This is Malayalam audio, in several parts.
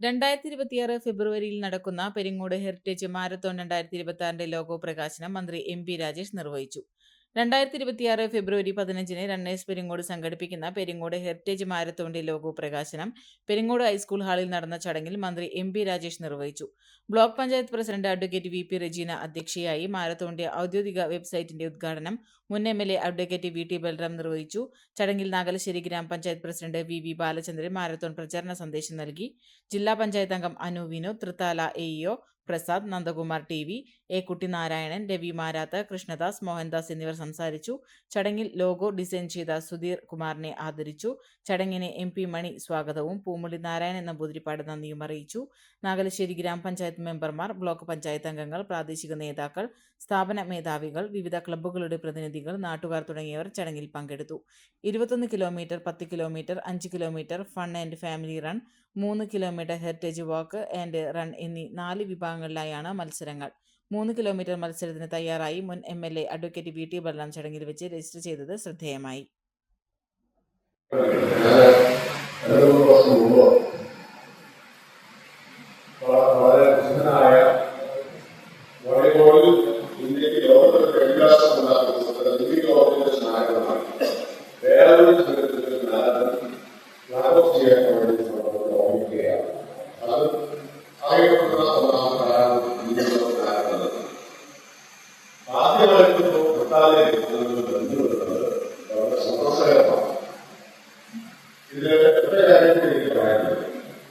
രണ്ടായിരത്തി ഇരുപത്തിയാറ് ഫെബ്രുവരിയിൽ നടക്കുന്ന പെരിങ്ങോട് ഹെറിറ്റേജ് മാരത്തോൺ രണ്ടായിരത്തി ഇരുപത്തി ആറിന്റെ ലോഗോ പ്രകാശനം മന്ത്രി എം പി രാജേഷ് നിർവഹിച്ചു. രണ്ടായിരത്തി ഇരുപത്തിയാറ് ഫെബ്രുവരി പതിനഞ്ചിന് റണ്ണേഴ്സ് പെരിങ്ങോട് സംഘടിപ്പിക്കുന്ന പെരിങ്ങോട് ഹെറിറ്റേജ് മാരത്തോണിന്റെ ലോഗോ പ്രകാശനം പെരിങ്ങോട് ഹൈസ്കൂൾ ഹാളിൽ നടന്ന ചടങ്ങിൽ മന്ത്രി എം പി രാജേഷ് നിർവഹിച്ചു. Block panchayat president advocate V P Regina അധ്യക്ഷയായി മാരത്തോണിന്റെ ഔദ്യോഗിക വെബ്സൈറ്റിന്റെ ഉദ്ഘാടനം മുൻ M L A advocate V T Balram നിർവഹിച്ചു. ചടങ്ങിൽ നാഗലശ്ശേരി ഗ്രാമപഞ്ചായത്ത് president V V Balachandran marathon പ്രചാരണ സന്ദേശം നൽകി. ജില്ലാ പഞ്ചായത്ത് അംഗം Anu Vinu Thrithala A E O Prasad Nandakumar T V A. Kuttinarayanan Ravi Krishnadas Mohandas എന്നിവർ സംസാരിച്ചു. ചടങ്ങിൽ ലോഗോ ഡിസൈൻ ചെയ്ത സുധീർ കുമാറിനെ ആദരിച്ചു. ചടങ്ങിനെ എം പി മണി സ്വാഗതവും പൂമുള്ളി നാരായണൻ നമ്പൂതിരിപ്പാട് നന്ദിയും അറിയിച്ചു. നാഗലശ്ശേരി ഗ്രാമപഞ്ചായത്ത് മെമ്പർമാർ ബ്ലോക്ക് പഞ്ചായത്ത് അംഗങ്ങൾ പ്രാദേശിക നേതാക്കൾ സ്ഥാപന മേധാവികൾ വിവിധ ക്ലബ്ബുകളുടെ പ്രതിനിധികൾ നാട്ടുകാർ തുടങ്ങിയവർ ചടങ്ങിൽ പങ്കെടുത്തു. ഇരുപത്തൊന്ന് കിലോമീറ്റർ പത്ത് കിലോമീറ്റർ അഞ്ച് kilometre fun and family run മൂന്ന് kilometre heritage walk and run എന്നീ നാല് വിഭാഗങ്ങളിലായാണ് മത്സരങ്ങൾ. മൂന്ന് കിലോമീറ്റർ മത്സരത്തിന് തയ്യാറായി മുൻ M L A advocate V T Balram ചടങ്ങിൽ വെച്ച് രജിസ്റ്റർ ചെയ്തത് ശ്രദ്ധേയമായി.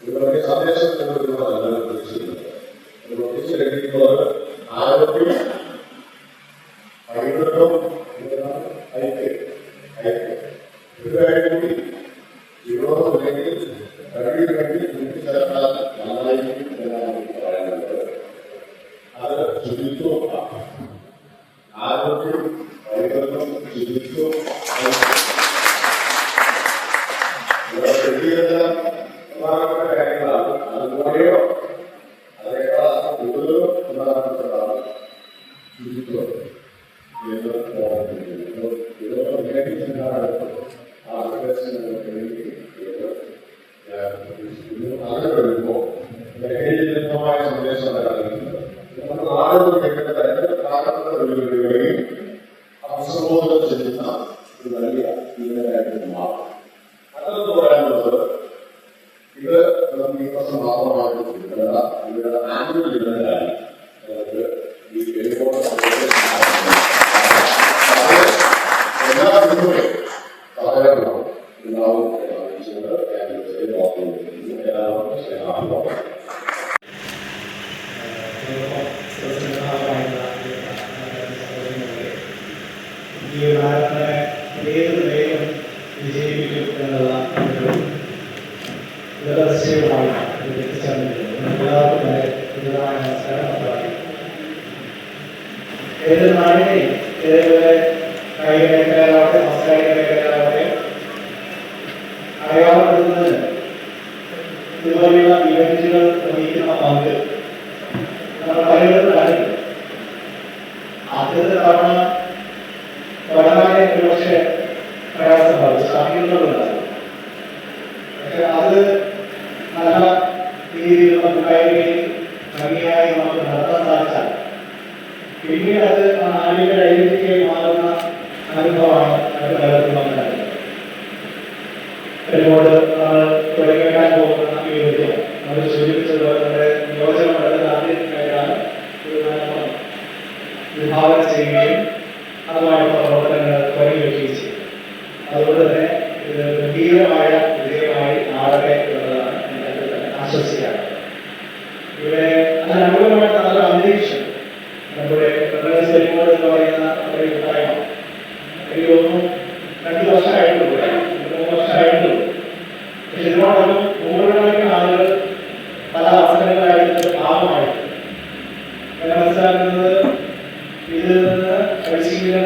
ഇവരുടെ സന്ദേശം നൽകുന്ന നല്ല പ്രതീക്ഷിക്കുന്നത് പ്രതീക്ഷിക്കുന്നത് ആരോഗ്യം രണ്ട് അഭിസംബോധന ചെയ്യുന്ന ഒരു വലിയ ജീവനായിട്ട് മാറും മറ്റൊന്ന് പറയാനുള്ളത് ഇത് നമുക്ക് ഈ വർഷം മാത്രമായിട്ട് ചിന്തല്ല ഇവരുടെ ആനുവൽ ഇവന്റായി നമുക്ക് ഈ എല്ലാ എത്തിച്ചേർന്നിരിക്കുന്നു എല്ലാവർക്കും ഉചിതമായ നമസ്കാരം ഏത് നാടിനെയും ഏതുപോലെ കായിക മേഖലയിലാവട്ടെ സാംസ്കാരിക മേഖലയിലാവട്ടെ അടയാളപ്പെടുത്തുന്നതിന് ഇതുപോലെയുള്ള ഇവന്റുകൾ വഹിക്കുന്ന പങ്ക് നമ്മൾ പലയിടത്തും കണ്ടിട്ടുണ്ട് ആദ്യത്തെ തവണ വളരെ ഒരുപക്ഷെ പ്രയാസം പക്ഷെ അത് നമുക്ക് ഭംഗിയായി നമുക്ക് നടത്താൻ സാധിച്ചാൽ പിന്നീട് അത് ആ ആനയുടെ ഐഡന്റിറ്റിയായി മാറുന്ന അനുഭവമാണ് നമുക്ക് പലർക്കും ഒരുപാട് നമ്മൾ തുടങ്ങിക്കാൻ പോകുന്ന ഈ വിദ്യ നമ്മൾ സൂചിപ്പിച്ചതുപോലെ നമ്മുടെ നിയോജകമണ്ഡലത്തിൽ ആദ്യമായിട്ടാണ് ഒരു മാറ്റം വിഭാവന ചെയ്യുകയും അതുമായിട്ടുള്ള പ്രവർത്തനങ്ങൾ തുടങ്ങിവെക്കുകയും ചെയ്യും അതുകൊണ്ട് തന്നെ ഇത് ഗംഭീരമായ വിജയമായി മാറട്ടെ എന്നുള്ളതാണ് പറയുന്ന ഒരു കൂട്ടായ്മ എനിക്ക് തോന്നുന്നു രണ്ട് വർഷമായിട്ടുള്ളൂ മൂന്ന് വർഷമായിട്ടുള്ളൂ. പക്ഷെ ഇതിനോടൊപ്പം നൂറുകണക്കിന് ആളുകൾ പല അവസരങ്ങളായിട്ട് ഞാൻ മനസ്സിലാക്കുന്നത് ഇതിൽ നിന്ന് പരിശീലനം